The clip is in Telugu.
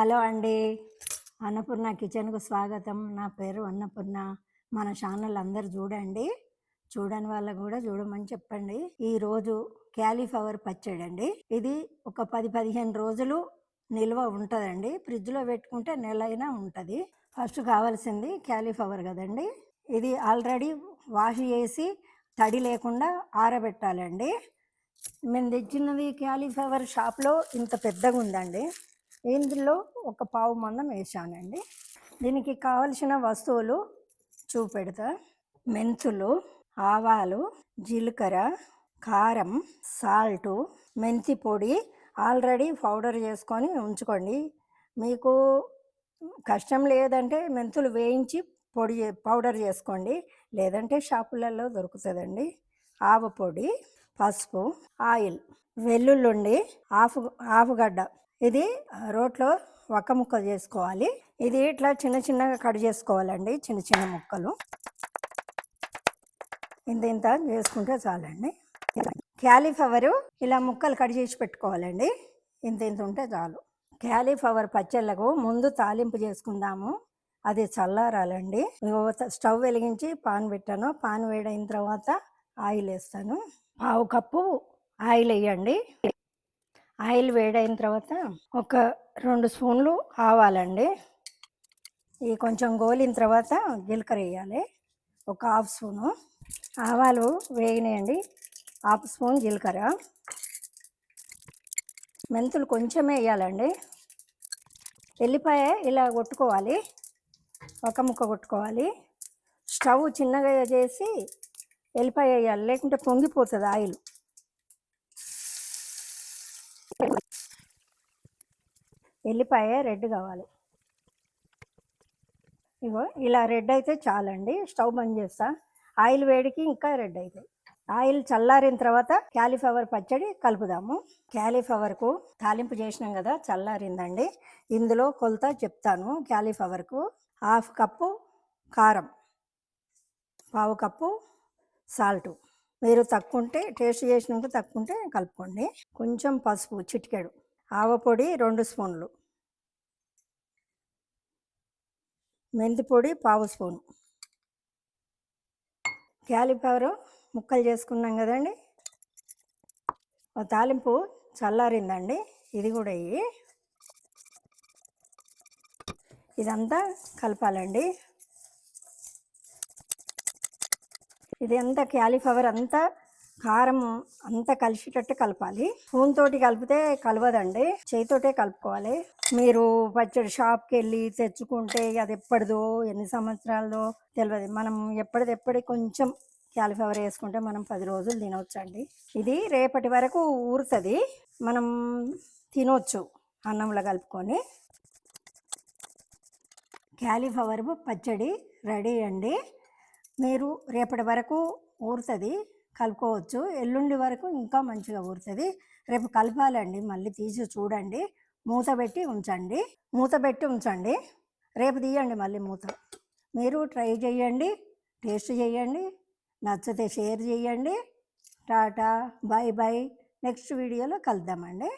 హలో అండి. అన్నపూర్ణ కిచెన్కు స్వాగతం. నా పేరు అన్నపూర్ణ. మన ఛానల్ అందరు చూడండి. చూడని వాళ్ళకు కూడా చూడమని చెప్పండి. ఈరోజు క్యాలీఫ్లవర్ పచ్చడి అండి. ఇది ఒక పది పదిహేను రోజులు నిల్వ ఉంటుందండి. ఫ్రిడ్జ్లో పెట్టుకుంటే నెల అయినా ఉంటుంది. ఫస్ట్ కావాల్సింది క్యాలీఫ్లవర్ కదండి. ఇది ఆల్రెడీ వాష్ చేసి తడి లేకుండా ఆరబెట్టాలండి. మేము తెచ్చినది క్యాలీఫ్లవర్ షాప్లో ఇంత పెద్దగా ఉందండి ఇందులో ఒక పావు మందం వేసానండి దీనికి కావలసిన వస్తువులు చూపెడతా. మెంతులు ఆవాలు జీలకర్ర కారం సాల్టు మెంతి పొడి ఆల్రెడీ పౌడర్ చేసుకొని ఉంచుకోండి. మీకు కష్టం లేదంటే మెంతులు వేయించి పొడి పౌడర్ చేసుకోండి. లేదంటే షాపులలో దొరుకుతుందండి. ఆవ పొడి పసుపు ఆయిల్ వెల్లుల్లుండి ఆఫ్ ఆఫుగడ్డ ఇది రోట్లో వక్క ముక్క చేసుకోవాలి. ఇది ఇట్లా చిన్న చిన్నగా కట్ చేసుకోవాలండి చిన్న చిన్న ముక్కలు. ఇంత ఇంత చేసుకుంటే చాలండి. క్యాలీఫ్లవరు ఇలా ముక్కలు కట్ చేసి పెట్టుకోవాలండి. ఇంత ఇంత ఉంటే చాలు. క్యాలీఫ్లవర్ పచ్చళ్ళకు ముందు తాలింపు చేసుకుందాము. అది చల్లారాలండి. స్టవ్ వెలిగించి పాన్ పెట్టాను. పాన్ వేడైన తర్వాత ఆయిల్ వేస్తాను పావు కప్పు ఆయిల్ వేయండి ఆయిల్ వేడైన తర్వాత ఒక రెండు స్పూన్లు ఆవాలండి. ఇవి కొంచెం గోలిన తర్వాత జీలకర్ర వేయాలి. ఒక హాఫ్ స్పూను. ఆవాలు వేగినాయండి. హాఫ్ స్పూన్ జీలకర్ర. మెంతులు కొంచెమే వేయాలండి. ఎల్లిపాయ ఇలా కొట్టుకోవాలి. ఒక ముక్క కొట్టుకోవాలి. స్టవ్ చిన్నగా చేసి ఎల్లిపాయ వేయాలి. లేకుంటే పొంగిపోతుంది ఆయిల్. ఎల్లిపాయ రెడ్ కావాలి. ఇగో ఇలా రెడ్ అయితే చాలండి. స్టవ్ బంద్ చేస్తా. ఆయిల్ వేడికి ఇంకా రెడ్ అవుతాయి ఆయిల్ చల్లారిన తర్వాత క్యాలీఫ్లవర్ పచ్చడి కలుపుదాము. క్యాలీఫ్లవర్కు తాలింపు చేసినాం కదా చల్లారిందండి. ఇందులో కొలత చెప్తాను క్యాలీఫ్లవర్కు. హాఫ్ కప్పు కారం పావు కప్పు సాల్టు. మీరు తక్కువ ఉంటే టేస్ట్ చేసినాక తక్కువ ఉంటే కలుపుకోండి. కొంచెం పసుపు చిటికెడు. ఆవపొడి రెండు స్పూన్లు. మెంతి పొడి పావు స్పూన్. క్యాలిఫ్లవరు ముక్కలు చేసుకున్నాం కదండి. ఆ తాలింపు చల్లారిందండి. ఇది కూడా ఇవి ఇదంతా కలపాలండి. ఇది అంతా క్యాలీఫ్లవర్ అంతా కారం అంతా కలిసేటట్టు కలపాలి. స్పూన్ తోటి కలిపితే కలవదండి. చేతితోటే కలుపుకోవాలి. మీరు పచ్చడి షాప్కి వెళ్ళి తెచ్చుకుంటే అది ఎప్పటిదో ఎన్ని సంవత్సరాలదో తెలియదు మనం ఎప్పటిదెప్పటి కొంచెం క్యాలిఫ్లవర్ వేసుకుంటే మనం పది రోజులు తినవచ్చండి ఇది రేపటి వరకు ఊరుతుంది. మనం తినొచ్చు అన్నంలో కలుపుకొని. క్యాలీఫ్లవర్ పచ్చడి రెడీ అండి. మీరు రేపటి వరకు ఊరుతుంది. కలుపుకోవచ్చు. ఎల్లుండి వరకు ఇంకా మంచిగా ఊరుతుంది రేపు కలపాలండి. మళ్ళీ తీసి చూడండి. మూత పెట్టి ఉంచండి. మూత పెట్టి ఉంచండి. రేపు తీయండి మళ్ళీ మూత. మీరు ట్రై చేయండి. టేస్ట్ చేయండి. నచ్చితే షేర్ చేయండి. టాటా. బాయ్ బాయ్ నెక్స్ట్ వీడియోలో కలుద్దామండి.